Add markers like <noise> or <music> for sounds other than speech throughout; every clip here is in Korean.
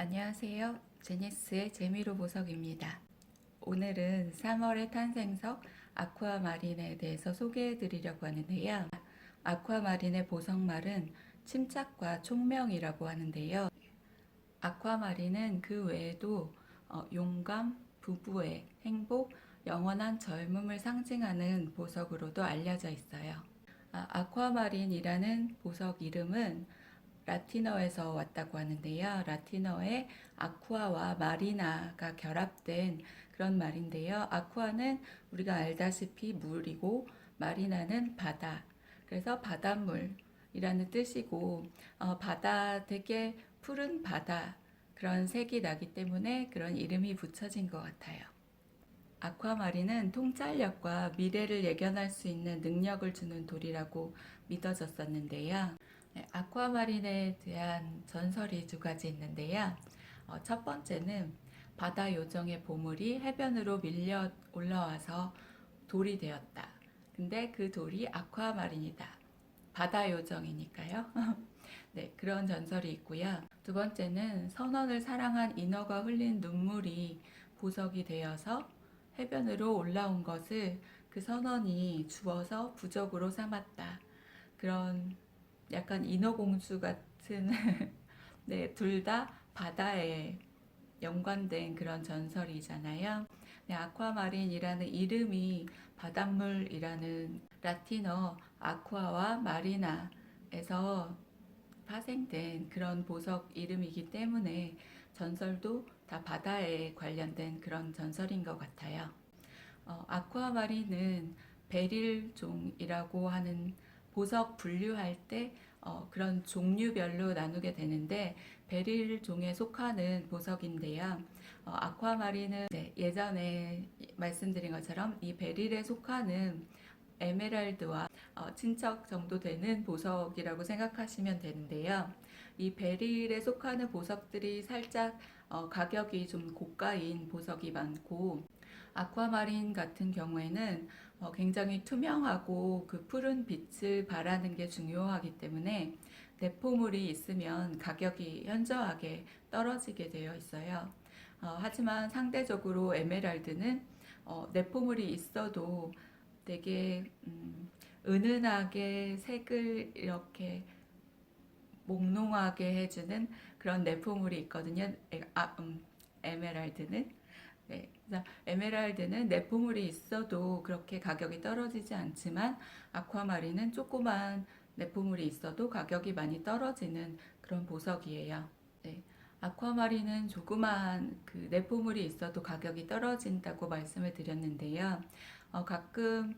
안녕하세요. 제니스의 재미로 보석입니다. 오늘은 3월의 탄생석 아쿠아마린에 대해서 소개해 드리려고 하는데요. 아쿠아마린의 보석말은 침착과 총명이라고 하는데요. 아쿠아마린은 그 외에도 어, 용감, 부부의 행복, 영원한 젊음을 상징하는 보석으로도 알려져 있어요. 아, 아쿠아마린이라는 보석 이름은 라틴어에서 왔다고 하는데요. 라틴어에 아쿠아와 마리나가 결합된 그런 말인데요. 아쿠아는 우리가 알다시피 물이고 마리나는 바다. 그래서 바닷물이라는 뜻이고 어, 바다 되게 푸른 바다 그런 색이 나기 때문에 그런 이름이 붙여진 것 같아요. 아쿠아마린은 통찰력과 미래를 예견할 수 있는 능력을 주는 돌이라고 믿어졌었는데요. 네, 아쿠아마린에 대한 전설이 두 가지 있는데요. 어, 첫 번째는 바다 요정의 보물이 해변으로 밀려 올라와서 돌이 되었다. 근데 그 돌이 아쿠아마린이다. 바다 요정이니까요. <laughs> 네, 그런 전설이 있고요. 두 번째는 선원을 사랑한 인어가 흘린 눈물이 보석이 되어서 해변으로 올라온 것을 그 선원이 주워서 부적으로 삼았다. 그런 약간 인어공주 같은 <laughs> 네, 둘 다 바다에 연관된 그런 전설이잖아요. 네, 아쿠아마린이라는 이름이 바닷물이라는 라틴어 아쿠아와 마리나에서 파생된 그런 보석 이름이기 때문에 전설도 다 바다에 관련된 그런 전설인 것 같아요. 어, 아쿠아마린은 베릴종이라고 하는 보석 분류할 때 어, 그런 종류별로 나누게 되는데 베릴 종에 속하는 보석인데요. 어, 아쿠아마린은 네, 예전에 말씀드린 것처럼 이 베릴에 속하는 에메랄드와 어, 친척 정도 되는 보석이라고 생각하시면 되는데요. 이 베릴에 속하는 보석들이 살짝 어, 가격이 좀 고가인 보석이 많고 아쿠아마린 같은 경우에는 어, 굉장히 투명하고 그 푸른 빛을 발하는 게 중요하기 때문에 내포물이 있으면 가격이 현저하게 떨어지게 되어 있어요. 어, 하지만 상대적으로 에메랄드는 어, 내포물이 있어도 되게 음, 은은하게 색을 이렇게 몽롱하게 해주는 그런 내포물이 있거든요. 에, 아, 음, 에메랄드는. 네, 에메랄드는 내포물이 있어도 그렇게 가격이 떨어지지 않지만 아쿠아마린은 조그만 내포물이 있어도 가격이 많이 떨어지는 그런 보석이에요. 네, 아쿠아마린은 조그만 그 내포물이 있어도 가격이 떨어진다고 말씀을 드렸는데요. 어, 가끔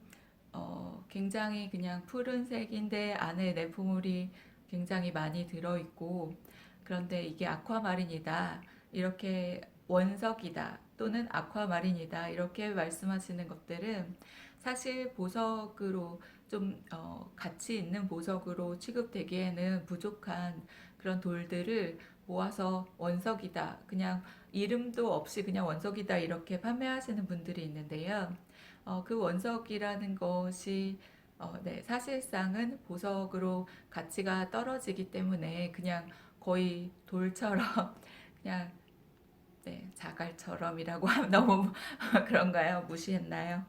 어, 굉장히 그냥 푸른색인데 안에 내포물이 굉장히 많이 들어있고 그런데 이게 아쿠아마린이다 이렇게 원석이다 또는 아쿠아마린이다 이렇게 말씀하시는 것들은 사실 보석으로 좀 어, 가치 있는 보석으로 취급되기에는 부족한 그런 돌들을 모아서 원석이다 그냥 이름도 없이 그냥 원석이다 이렇게 판매하시는 분들이 있는데요. 어, 그 원석이라는 것이 어, 네, 사실상은 보석으로 가치가 떨어지기 때문에 그냥 거의 돌처럼 <laughs> 그냥 네, 자갈처럼이라고 하면 <laughs> 너무 그런가요? 무시했나요?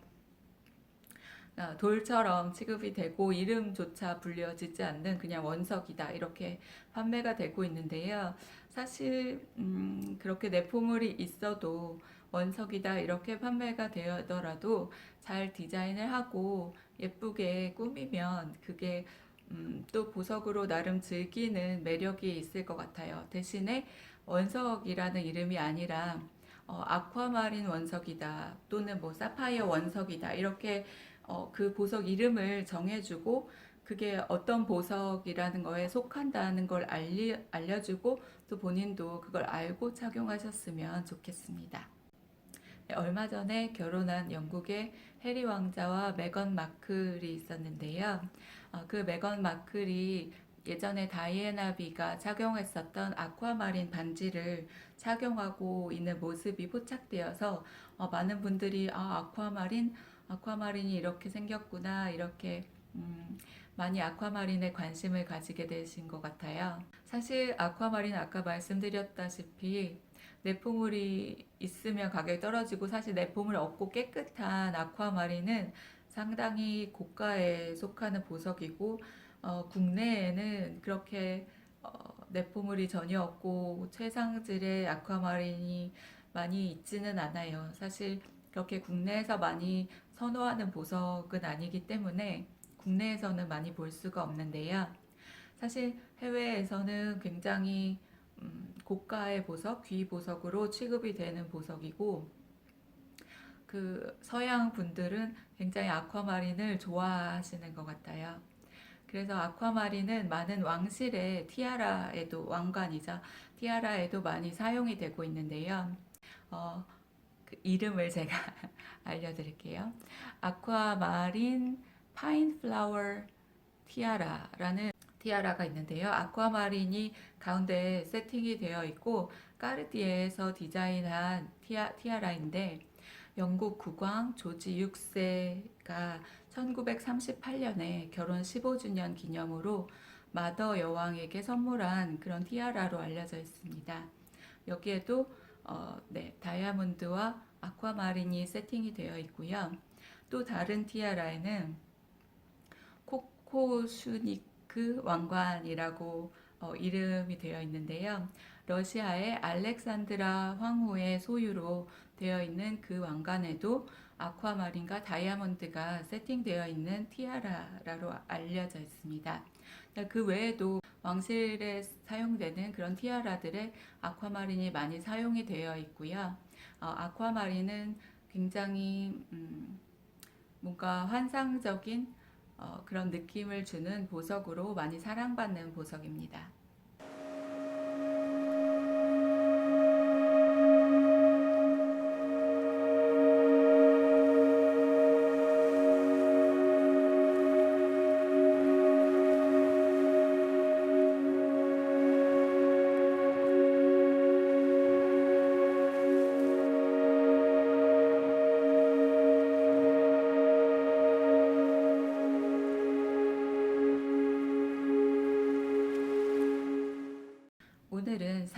어, 돌처럼 취급이 되고 이름조차 불려지지 않는 그냥 원석이다 이렇게 판매가 되고 있는데요. 사실 음, 그렇게 내포물이 있어도 원석이다 이렇게 판매가 되더라도 잘 디자인을 하고 예쁘게 꾸미면 그게 음, 또 보석으로 나름 즐기는 매력이 있을 것 같아요. 대신에 원석이라는 이름이 아니라 어, 아쿠아마린 원석이다 또는 뭐 사파이어 원석이다 이렇게 어, 그 보석 이름을 정해주고 그게 어떤 보석이라는 거에 속한다는 걸 알리, 알려주고 또 본인도 그걸 알고 착용하셨으면 좋겠습니다. 네, 얼마 전에 결혼한 영국의 해리 왕자와 메건 마클이 있었는데요. 어, 그 메건 마클이 예전에 다이애나 비가 착용했었던 아쿠아마린 반지를 착용하고 있는 모습이 포착되어서 어, 많은 분들이 아, 아쿠아마린, 아쿠아마린이 이렇게 생겼구나 이렇게 음, 많이 아쿠아마린에 관심을 가지게 되신 것 같아요. 사실 아쿠아마린 아까 말씀드렸다시피 내포물이 있으면 가격이 떨어지고 사실 내포물 없고 깨끗한 아쿠아마린은 상당히 고가에 속하는 보석이고 어, 국내에는 그렇게 어, 내포물이 전혀 없고 최상질의 아쿠아마린이 많이 있지는 않아요. 사실 그렇게 국내에서 많이 선호하는 보석은 아니기 때문에 국내에서는 많이 볼 수가 없는데요. 사실 해외에서는 굉장히 음, 고가의 보석, 귀 보석으로 취급이 되는 보석이고 그 서양 분들은 굉장히 아쿠아마린을 좋아하시는 것 같아요. 그래서 아쿠아마린은 많은 왕실의 티아라에도 왕관이자 티아라에도 많이 사용이 되고 있는데요. 어, 그 이름을 제가 <laughs> 알려드릴게요. 아쿠아마린 파인 플라워 티아라라는 티아라가 있는데요. 아쿠아마린이 가운데 세팅이 되어 있고 까르띠에에서 디자인한 티아, 티아라인데 영국 국왕 조지 6세가 1938년에 결혼 15주년 기념으로 마더 여왕에게 선물한 그런 티아라로 알려져 있습니다. 여기에도 어, 네, 다이아몬드와 아쿠아마린이 세팅이 되어 있고요. 또 다른 티아라에는 코코슈니크 왕관이라고 어, 이름이 되어 있는데요. 러시아의 알렉산드라 황후의 소유로 되어 있는 그 왕관에도 아쿠아마린과 다이아몬드가 세팅되어 있는 티아라로 알려져 있습니다. 그 외에도 왕실에 사용되는 그런 티아라들의 아쿠아마린이 많이 사용이 되어 있고요. 어, 아쿠아마린은 굉장히 음, 뭔가 환상적인 어, 그런 느낌을 주는 보석으로 많이 사랑받는 보석입니다.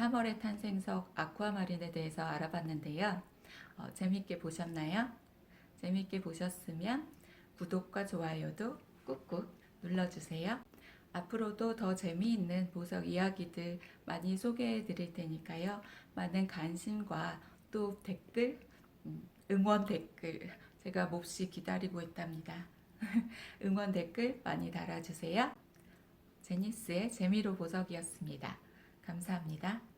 3월의 탄생석 아쿠아마린에 대해서 알아봤는데요. 어, 재밌게 보셨나요? 재밌게 보셨으면 구독과 좋아요도 꾹꾹 눌러주세요. 앞으로도 더 재미있는 보석 이야기들 많이 소개해 드릴 테니까요. 많은 관심과 또 댓글, 음, 응원 댓글 제가 몹시 기다리고 있답니다. <laughs> 응원 댓글 많이 달아주세요. 제니스의 재미로 보석이었습니다. 감사합니다.